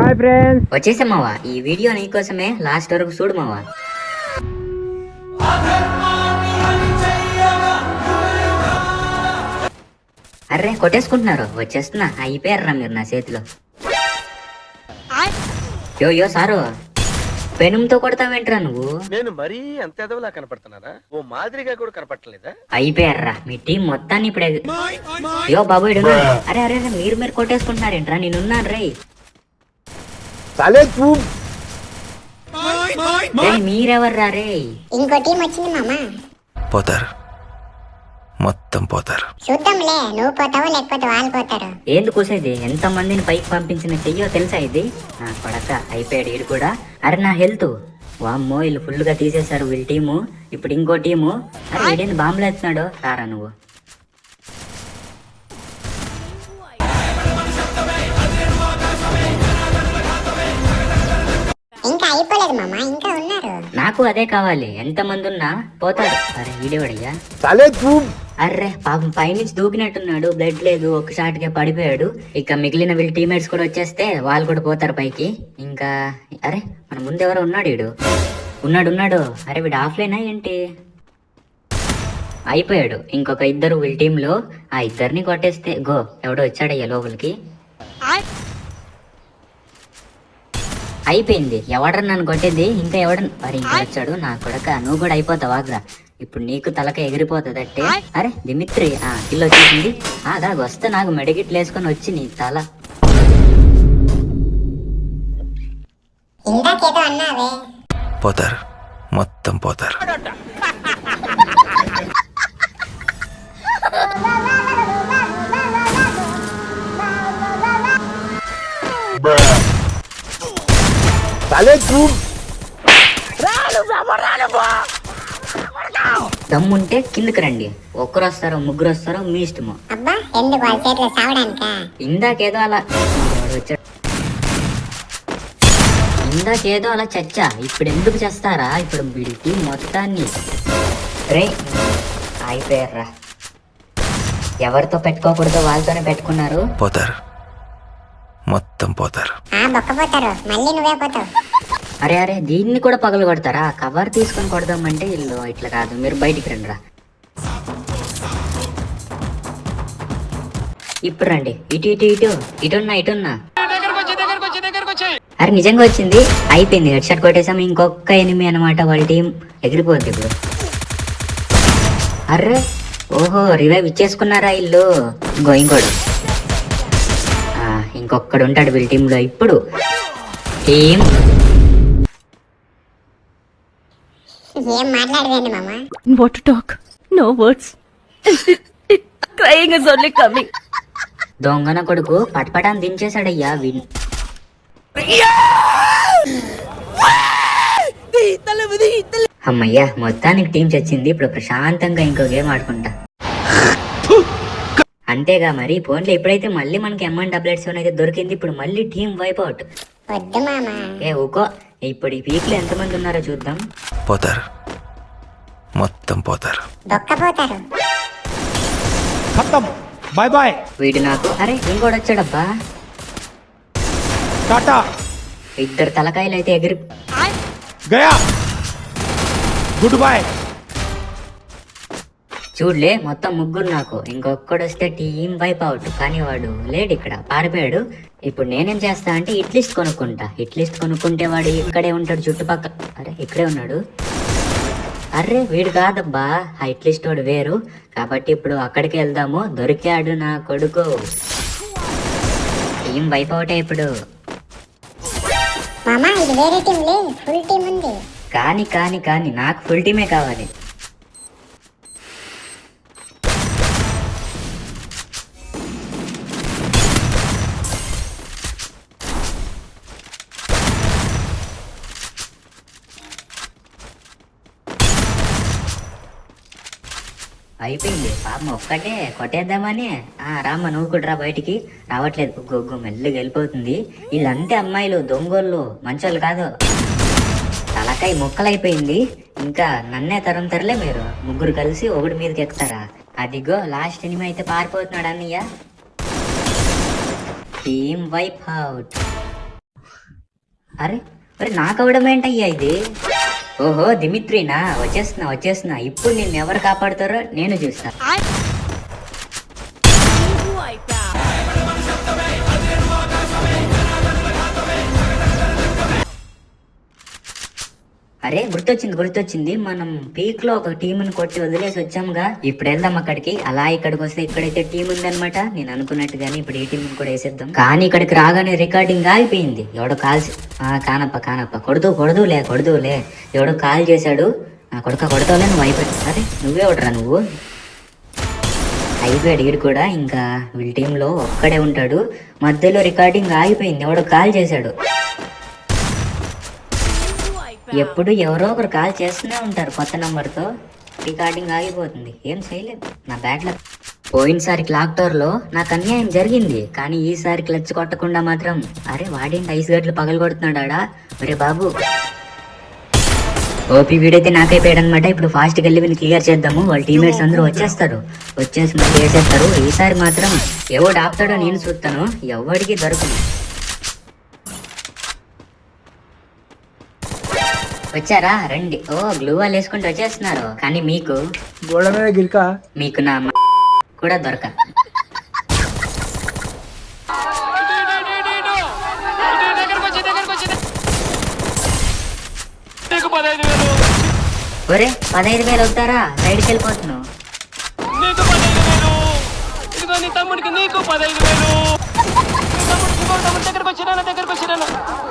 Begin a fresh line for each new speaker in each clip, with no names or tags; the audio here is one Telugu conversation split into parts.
హాయ్ ఫ్రెండ్స్
వచ్చేసా మావా. ఈ వీడియో నీకోసమే లాస్ట్ వరకు చూడు మావా. అర్రే కొట్టేసుకుంటున్నారు. వచ్చేస్తున్నా. అయిపోయారా మీరు నా చేతిలో. యో యో సారు. పెనుముతో కొడతావేంట్రా నువ్వు?
నేను మరీ అంత ఎదవలా కనపడుతున్నానా? ఓ మాదిరిగా కూడా కనపడలేదా
అయిపోయారా మీ టీం మొత్తాన్ని ఇప్పుడే యో బాబు. అరే అరే అరే, మీరు మీరు కొట్టేసుకుంటున్నారేంట్రా? నేనున్నాను రే
సాలే తూ
రేయ్, మీరెవర్రా రే?
ఇంకో టీం వచ్చింది మామ.
పోతారు. మొత్తం పోతారు.
చూద్దాంలే నువ్వు పోతావు లేకపోతే వాళ్ళు పోతారు.
ఏంది కూసేది? ఎంత మందిని పైకి పంపించిన చెయ్యో తెలుసా ఇది? నా కొడక అయిపోయాడు ఈడు కూడా. అరే నా హెల్త్. వామ్మో వీళ్ళు ఫుల్గా తీసేశారు వీళ్ళ టీము. ఇప్పుడు ఇంకో టీము. అరే వీడేంది బాంబులు ఎత్తున్నాడు రారా నువ్వు.
అయిపోలేదు మామ ఇంకా ఉన్నారు.
నాకు అదే కావాలి. ఎంత మంది ఉన్నా పోతాడు అరే
తూ
అర్రే పాపం పైనుంచి దూకినట్టున్నాడు. బ్లడ్ లేదు ఒక షాట్కే పడిపోయాడు. ఇక మిగిలిన వీళ్ళ టీమేట్స్ కూడా వచ్చేస్తే వాళ్ళు కూడా పోతారు పైకి. ఇంకా అరే మన ముందు ఎవరో ఉన్నాడు వీడు. ఉన్నాడు ఉన్నాడు. అరే వీడు ఆఫ్లైనా ఏంటి? అయిపోయాడు. ఇంకొక ఇద్దరు వీళ్ళ టీంలో ఆ ఇద్దరిని కొట్టేస్తే గో ఎవడో వచ్చాడయ్యా లోపలికి? అయిపోయింది. ఎవడరా నన్ను కొట్టేది? ఇంకా ఎవడ మరి ఇంకా వచ్చాడు? నా కొడక నువ్వు కూడా అయిపోతావు? ఆగ్రా ఇప్పుడు నీకు తలక ఎగిరిపోతుంది అంటే అరే దిమిత్రి ఆ ఇల్లు వచ్చేసింది ఆ దాగా వస్తే నాకు మెడగిట్లు వేసుకొని వచ్చి నీ తల.
పోతారు. మొత్తం పోతారు.
సాలే తూ
దమ్ముంటే కిందకి రండి. ఒక్కరు వస్తారో ముగ్గురు వస్తారో మీ ఇష్టము.
అబ్బా ఎందుకు వాళ్ళ చేతిలో సావడానికా?
ఇందాకేదో అలా? ఇందాకేదో అలా చచ్చా. ఇప్పుడు ఎందుకు చేస్తారా? ఇప్పుడు వీడికి మొత్తాన్ని. రే అయిపోయారా ఎవరితో పెట్టుకోకూడదో వాళ్ళతోనే పెట్టుకున్నారు.
పోతారు. మొత్తం పోతారు.
ఆ బొక్కపోతారు మళ్ళీ నువ్వే పోతావు.
అరే అరే దీన్ని కూడా పగలు కొడతారా కవర్ తీసుకొని కొడదామంటే ఇల్లు ఇట్లా కాదు. మీరు బయటికి రండిరా. ఇప్పుడు రండి. ఇటు ఇటు ఇటు. ఇటున్నా ఇటున్నా. అరే నిజంగా వచ్చింది? అయిపోయింది. హెడ్ షాట్ కొట్టేసాం. ఇంకొక ఎనిమి అనమాట వాళ్ళ టీం. ఎగిరిపోద్ది ఇప్పుడు. అర్రే ఓహో రివైవ్ ఇచ్చేసుకున్నారా ఇల్లు? ఇంకోడు ఆ, ఇంకొక్కడు ఉంటాడు వీళ్ళ టీంలో ఇప్పుడు టీం
ఏం మాట్లాడదండి మామ?
What to talk? No words. Crying is only coming.
దొంగన కొడుకు పటపటాన్ని దించేశాడయ్యా విన్ అమ్మయ్యా మొత్తానికి టీం చచ్చింది. ఇప్పుడు ప్రశాంతంగా ఇంకో గేమ్ ఆడుకుంటా. అంతేగా మరి. ఫోన్లో ఎప్పుడైతే మళ్ళీ మనకి ఎంఎన్ డబ్లెట్ సెవెన్ అయితే దొరికింది. ఇప్పుడు మళ్ళీ టీం వైప్ అవుట్. ఏ ఊకో. ఇప్పుడు ఈ వీక్లో ఎంతమంది ఉన్నారో చూద్దాం.
పోతారు. మొత్తం పోతారు.
Bye bye.
వీడు నాకు అరే ఇంకోటి వచ్చాడబ్బా?
టాటా.
ఇద్దరు తలకాయలు అయితే ఎగిరి
గయా. Good bye.
చూడలే మొత్తం ముగ్గురు నాకు. ఇంకొక్కడు వస్తే టీం వైప్ అవుట్. కానీ వాడు లేడు ఇక్కడ. పారిపోయాడు. ఇప్పుడు నేనేం చేస్తా అంటే హిట్ లిస్ట్ కొనుక్కుంటా. హిట్ లిస్ట్ కొనుక్కుంటే వాడు ఇక్కడే ఉంటాడు చుట్టుపక్కల అరే ఇక్కడే ఉన్నాడు. అరే వీడు కాదబ్బా. ఆ హిట్ లిస్ట్ వాడు వేరు. కాబట్టి ఇప్పుడు అక్కడికి వెళ్దాము. దొరికాడు నా కొడుకు. టీం వైప్ అవుట్ ఇప్పుడు. కానీ కానీ కానీ నాకు ఫుల్ టీమే కావాలి. అయిపోయింది. పాపం ఒక్కటే కొట్టేద్దామని. ఆ రామ్మ నువ్వు కూడా బయటికి. రావట్లేదు. ఉగ్గు ఉగ్గు మెల్లిగా వెళ్ళిపోతుంది. వీళ్ళంతే అమ్మాయిలు దొంగోళ్ళు మంచోళ్ళు కాదు. తలకాయ ముక్కలైపోయింది. ఇంకా నన్నే తరం తరలే మీరు. ముగ్గురు కలిసి ఒకటి మీదకి ఎక్కుతారా? అదిగో లాస్ట్ ఎనిమి అయితే పారిపోతున్నాడు అన్నయ్య. Team wipe out. అరే మరి నాకు అవడం ఏంటయ్యా ఇది? ఓహో దిమిత్రినా? వచ్చేస్తున్నా వచ్చేస్తున్నా. ఇప్పుడు నిన్ను ఎవరు కాపాడుతారో నేను చూస్తా. అరే గుర్తొచ్చింది గుర్తొచ్చింది. మనం పీక్లో ఒక టీంని కొట్టి వదిలేసి వచ్చాముగా ఇప్పుడు వెళ్దాం అక్కడికి? అలా ఇక్కడికి వస్తే ఇక్కడైతే టీం ఉందనమాట నేను అనుకున్నట్టుగానే ఇప్పుడు ఈ టీం కూడా వేసేద్దాం. కానీ ఇక్కడికి రాగానే రికార్డింగ్ ఆగిపోయింది. ఎవడో కాల్ కానప్ప కానప్ప. కొడుతూ కొడదులే కొడదులే ఎవడో కాల్ చేశాడు. నా కొడుక కొడతావులే నువ్వు అయిపోయి అరే నువ్వే ఒకటరా నువ్వు? అయిపోయాడు వీడు కూడా. ఇంకా వీళ్ళ టీంలో ఒక్కడే ఉంటాడు. మధ్యలో రికార్డింగ్ ఆగిపోయింది. ఎవడో కాల్ చేశాడు. ఎప్పుడు ఎవరో ఒకరు కాల్ చేస్తూనే ఉంటారు కొత్త నంబర్తో. రికార్డింగ్ ఆగిపోతుంది. ఏం చేయలేదు నా బ్యాడ్ పోయినసారి క్లాక్ టవర్లో నాకు అన్యాయం జరిగింది. కానీ ఈసారి క్లచ్ కొట్టకుండా మాత్రం అరే వాడేంటి ఐస్ గడ్లు పగలు కొడుతున్నాడా ఒరే బాబు. ఓపీ వీడైతే నాకైపోయాడు అనమాట ఇప్పుడు ఫాస్ట్ వెళ్ళి వీళ్ళు క్లియర్ చేద్దాము. వాళ్ళ టీమేట్స్ అందరూ వచ్చేస్తారు. వచ్చేసి మళ్ళీ వేసేస్తారు ఈసారి మాత్రం ఎవడు ఆపుతాడో నేను చూస్తాను. ఎవడికి దొరకను వచ్చారా? రండి. ఓ గ్లూ వాల్ వేసుకుంటూ వచ్చేస్తున్నారు. కానీ మీకు?
గోడ మీద గిరిక
మీకు నా మ- కూడా దొరక. ఒరే పదహైదు వేలు అవుతారా? సైడ్కి వెళ్ళిపోతున్నావు.
నీకు పదహైదు వేలు ఇదిగో నీ తమ్ముడికి నీకు పదహైదు వేలు నీ తమ్ముడికి ఇంకో తమ్ముడి దగ్గరకు నా దగ్గరకు వచ్చినా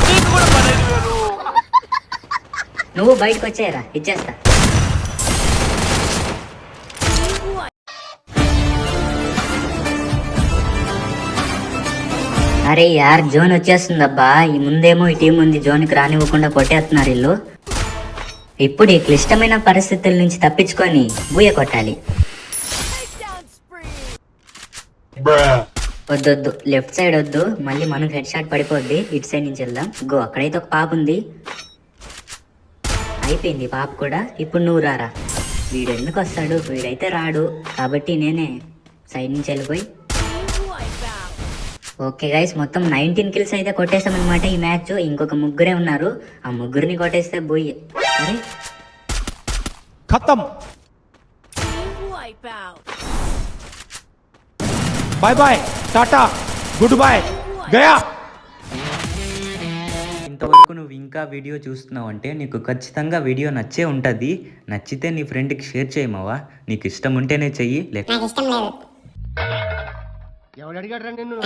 నీకు కూడా పదహైదు వేలు.
నువ్వు బయటకు వచ్చేయరా ఇచ్చేస్తా. అరే యార్ జోన్ వచ్చేస్తుందబ్బా. ఈ ముందేమో ఈ టీం ఉంది జోన్కి రానివ్వకుండా కొట్టేస్తున్నారు ఇల్లు ఇప్పుడు ఈ క్లిష్టమైన పరిస్థితుల నుంచి తప్పించుకొని బూయ కొట్టాలి. వద్దొద్దు లెఫ్ట్ సైడ్ వద్దు మళ్ళీ మనకు హెడ్ షాట్ పడిపోద్ది ఇటు సైడ్ నుంచి వెళ్దాం. గో అక్కడైతే ఒక పాప ఉంది. అయిపోయింది పాప కూడా. ఇప్పుడు నువ్వు రారా? వీడు ఎందుకు వస్తాడు? వీడైతే రాడు. కాబట్టి నేనే సైడ్ నుంచి వెళ్ళిపోయి. ఓకే గైస్ మొత్తం నైన్టీన్ కిల్స్ అయితే కొట్టేసామన్నమాట ఈ మ్యాచ్. ఇంకొక ముగ్గురే ఉన్నారు. ఆ ముగ్గురిని కొట్టేస్తే boy
bye bye tata good bye Gaya
ఇంతవరకు నువ్వు ఇంకా వీడియో చూస్తున్నావు అంటే నీకు ఖచ్చితంగా వీడియో నచ్చే ఉంటుంది. నచ్చితే నీ ఫ్రెండ్కి షేర్ చేయమావా నీకు ఇష్టం ఉంటేనే చెయ్యి
నాకు ఇష్టం లేదు.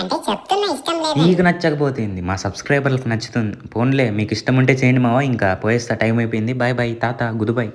అంటే చెప్తున్నా ఇష్టం లేదు.
నీకు నచ్చకపోతుంది మా సబ్స్క్రైబర్లకు నచ్చుతుంది. ఫోన్లే మీకు ఇష్టం ఉంటే చేయండి మావా. ఇంకా పోయేస్తా టైం అయిపోయింది. బాయ్ బాయ్ తాత గుడ్ బై.